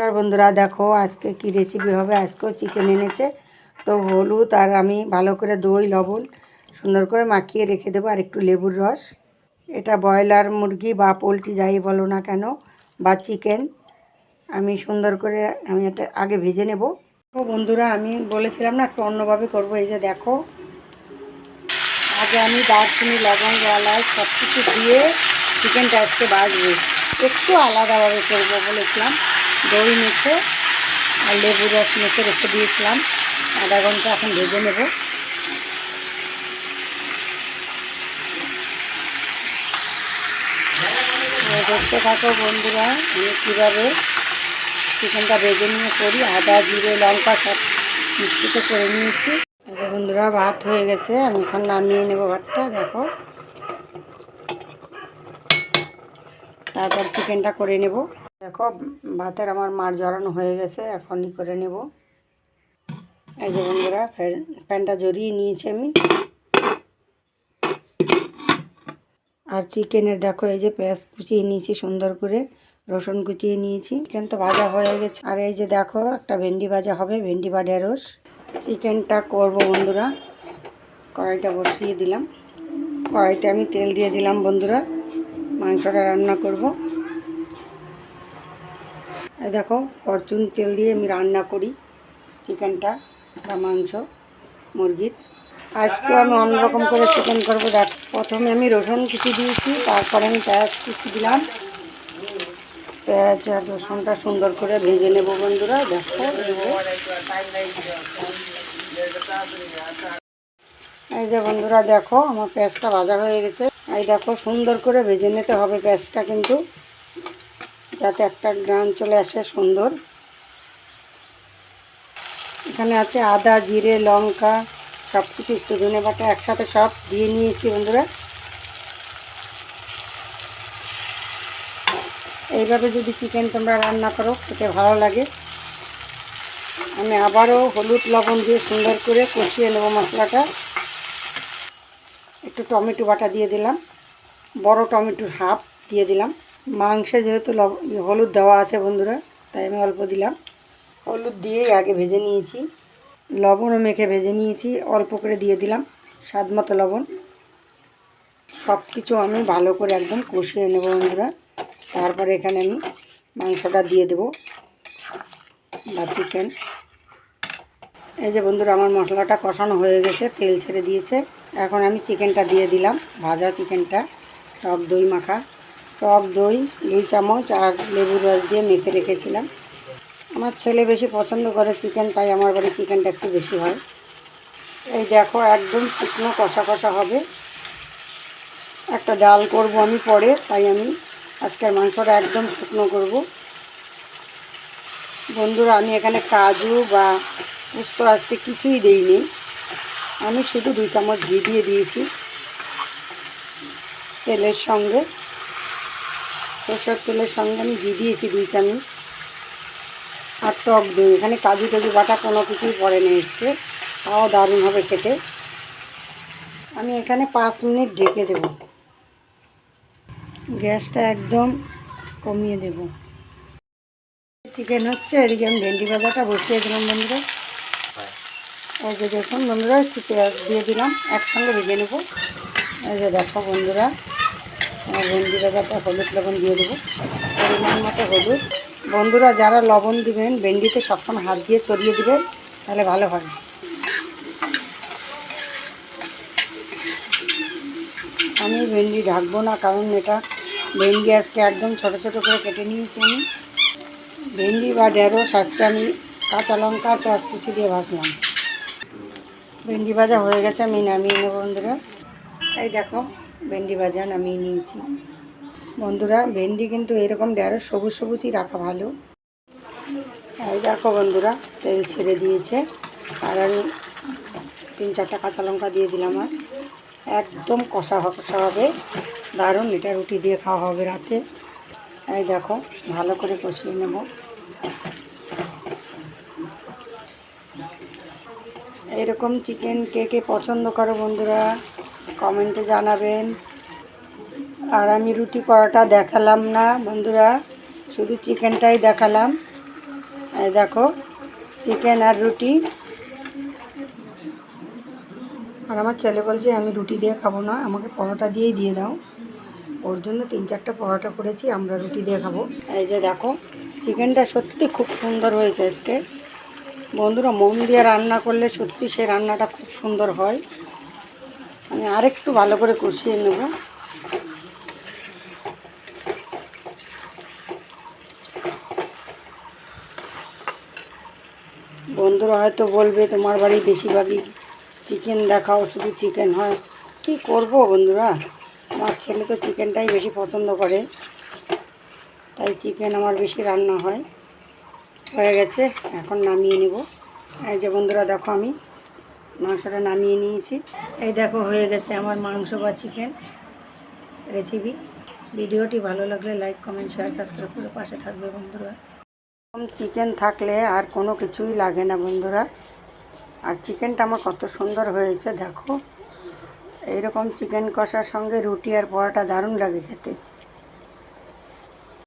নমস্কার বন্ধুরা, দেখো আজকে কি রেসিপি হবে? আজকেও চিকেন এনেছে। তো হলুদ আর আমি ভালো করে দই, লবণ সুন্দর করে মাখিয়ে রেখে দেবো আর একটু লেবুর রস। এটা ব্রয়লার মুরগি বা পোলট্রি যাই বলো না কেন, বা চিকেন আমি সুন্দর করে আমি এটা আগে ভেজে নেব। তো বন্ধুরা, আমি বলেছিলাম না একটু অন্যভাবে করব, এই যে দেখো। আগে আমি দারচিনি লবঙ্গ এলাচ সব কিছু দিয়ে চিকেনটা আজকে বাজবে। একটু আলাদাভাবে করব বলেছিলাম। দই মেখে আর লেবু রস মেখে রেখে দিয়েছিলাম। আধা ঘণ্টা এখন ভেজে নেব। দেখতে থাকো বন্ধুরা, আমি কীভাবে চিকেনটা ভেজে নিয়ে করি। আদা, জিরে, লঙ্কা সব মিশ্রিত করে নিয়েছি। বন্ধুরা, ভাত হয়ে গেছে। আমি এখন নামিয়ে নেব ভাতটা, দেখো। তারপর চিকেনটা করে নেব। দেখো, ভাতের আমার মার জড়ানো হয়ে গেছে এখনই করে নেব। এই যে বন্ধুরা প্যানটা জড়িয়ে নিয়েছি আমি। আর চিকেনের দেখো, এই যে পেঁয়াজ কুচিয়ে নিয়েছি, সুন্দর করে রসুন কুচিয়ে নিয়েছি। চিকেন তো ভাজা হয়ে গেছে। আর এই যে দেখো, একটা ভেন্ডি ভাজা হবে, ভেন্ডি বা ঢেঁড়স চিকেনটা করব বন্ধুরা, কড়াইটা বসিয়ে দিলাম। কড়াইতে আমি তেল দিয়ে দিলাম বন্ধুরা, মাংসটা রান্না করব। দেখো ফরচুন তেল দিয়ে আমি রান্না করি চিকেনটা বা মাংস, মুরগির। আজকে আমি অন্যরকম করে চিকেন করব। দেখ, প্রথমে আমি রসুন কুচি দিয়েছি, তারপরে আমি পেঁয়াজ কুচি দিলাম। পেঁয়াজ আর রসুনটা সুন্দর করে ভেজে নেব বন্ধুরা, দেখো। এই যে। বন্ধুরা, দেখো, আমার পেঁয়াজটা ভাজা হয়ে গেছে। এই দেখো, সুন্দর করে ভেজে নিতে হবে পেঁয়াজটা কিন্তু। যাতে একটা গ্রাম চলে আসে সুন্দর। এখানে আছে আদা, জিরে, লঙ্কা সব কিছু একটু ধনে বাটা একসাথে সব দিয়ে নিয়েছি বন্ধুরা। এইভাবে যদি চিকেন তোমরা রান্না করো, খেতে ভালো লাগে। আমি আবারও হলুদ লবণ দিয়ে সুন্দর করে কষিয়ে নেব মশলাটা। একটু টমেটো বাটা দিয়ে দিলাম। বড় টমেটোর হাফ দিয়ে দিলাম। মাংসে যেহেতু হলুদ দেওয়া আছে বন্ধুরা, তাই আমি অল্প দিলাম। হলুদ দিয়েই আগে ভেজে নিয়েছি। লবণও মেখে ভেজে নিয়েছি, অল্প করে দিয়ে দিলাম স্বাদ মতো লবণ। সব কিছু আমি ভালো করে একদম কষিয়ে নেব বন্ধুরা। তারপরে এখানে আমি মাংসটা দিয়ে দেব বা চিকেন এই যে বন্ধুরা, আমার মশলাটা কষানো হয়ে গেছে, তেল ছেড়ে দিয়েছে। এখন আমি চিকেনটা দিয়ে দিলাম, ভাজা চিকেনটা টক দই মাখা। টক দই, দুই চামচ আর লেবুর রস দিয়ে মেখে রেখেছিলাম। আমার ছেলে বেশি পছন্দ করে চিকেন, তাই আমার বাড়ি চিকেনটা একটু বেশি হয়। এই দেখো, একদম শুকনো কষা কষা হবে। একটা ডাল করব আমি পরে, তাই আমি আজকের মাংসটা একদম শুকনো করব। বন্ধুরা, আমি এখানে কাজু বা পুস্ত আজকে কিছুই দিইনি। আমি শুধু দুই চামচ ঘি দিয়ে দিয়েছি তেলের সঙ্গে। সরষের তেলের সঙ্গে আমি ঘি দিয়েছি দুই চামচ। আর টক দই। এখানে কাজু টাজু বাটা কোনো কিছুই পড়ে নেই আজকে। তাও দারুণ হবে খেতে। আমি এখানে পাঁচ মিনিট ঢেকে দেব। গ্যাসটা একদম কমিয়ে দেব। চিকেন হচ্ছে, এদিকে আমি ভেন্ডি ভাজাটা বসিয়ে দিলাম বন্ধুরা। এই যে দেখুন বন্ধুরা, একটু পেঁয়াজ দিয়ে দিলাম। একসঙ্গে ভেজে নেব। এই যে দেখো বন্ধুরা। আমার ভেন্ডি ভাজাটা হলুদ লবণ দিয়ে দেবো। পরিমাণ মতো হলুদ। বন্ধুরা, যারা লবণ দিবেন, ভেন্ডিতে সবসময় হাত দিয়ে সরিয়ে দিবেন, তাহলে ভালো হয়। আমি ভেন্ডি ঢাকবো না, কারণ এটা ভেন্ডি আজকে একদম ছোট ছোট করে কেটে নিয়েছি আমি। ভেন্ডি বা ঢেঁড়স আজকে আমি কাঁচা লঙ্কা পেঁয়াজ কুচি দিয়ে ভাজলাম। ভেন্ডি ভাজা হয়ে গেছে, আমি নামিয়ে নেব বন্ধুরা। এই দেখো ভেন্ডি ভাজা নামিয়ে নিয়েছি। বন্ধুরা, ভেন্ডি কিন্তু এরকম ঢেঁড়স সবুজ সবুজই রাখা ভালো। এই দেখো বন্ধুরা, তেল ছেড়ে দিয়েছে। আর আমি তিন চারটা কাঁচা লঙ্কা দিয়ে দিলাম আর। একদম কষা কষা হবে। দারুণ, এটা রুটি দিয়ে খাওয়া হবে রাতে। এই দেখো, ভালো করে কষিয়ে নেব। এরকম চিকেন কে কে পছন্দ করো বন্ধুরা? কমেন্টে জানাবেন। আর আমি রুটি করাটা দেখালাম না, বন্ধুরা। শুধু চিকেনটাই দেখালাম। দেখো, চিকেন আর রুটি। আর আমার ছেলে বলছে, আমি রুটি দিয়ে খাব না, আমাকে পরোটা দিয়েই দিয়ে দাও। ওর জন্য তিন চারটা পরোটা করেছি, আমরা রুটি দিয়ে খাব। এই যে দেখো, চিকেনটা সত্যি খুব সুন্দর হয়েছে আজকে। বন্ধুরা, মন দিয়ে রান্না করলে সত্যি সেই রান্নাটা খুব সুন্দর হয়। আমি আরেকটু ভালো করে কষিয়ে নেব। বন্ধুরা হয়তো বলবে, তোমার বাড়ি বেশিরভাগই চিকেন দেখাও, শুধু চিকেন হয়। কি করব বন্ধুরা? আমার ছেলে তো চিকেনটাই বেশি পছন্দ করে, তাই চিকেন আমার বেশি রান্না হয়। হয়ে গেছে, এখন নামিয়ে নেব। এই যে বন্ধুরা, দেখো আমি মাংসটা নামিয়ে নিয়েছি। এই দেখো, হয়ে গেছে আমার মাংস বা চিকেন রেসিপি ভিডিওটি ভালো লাগলে লাইক কমেন্ট শেয়ার সাবস্ক্রাইব করে পাশে থাকবে বন্ধুরা। এরকম চিকেন থাকলে আর কোনো কিছুই লাগে না বন্ধুরা। আর চিকেনটা আমার কত সুন্দর হয়েছে, দেখো। এইরকম চিকেন কষার সঙ্গে রুটি আর পরোটা দারুণ লাগে খেতে।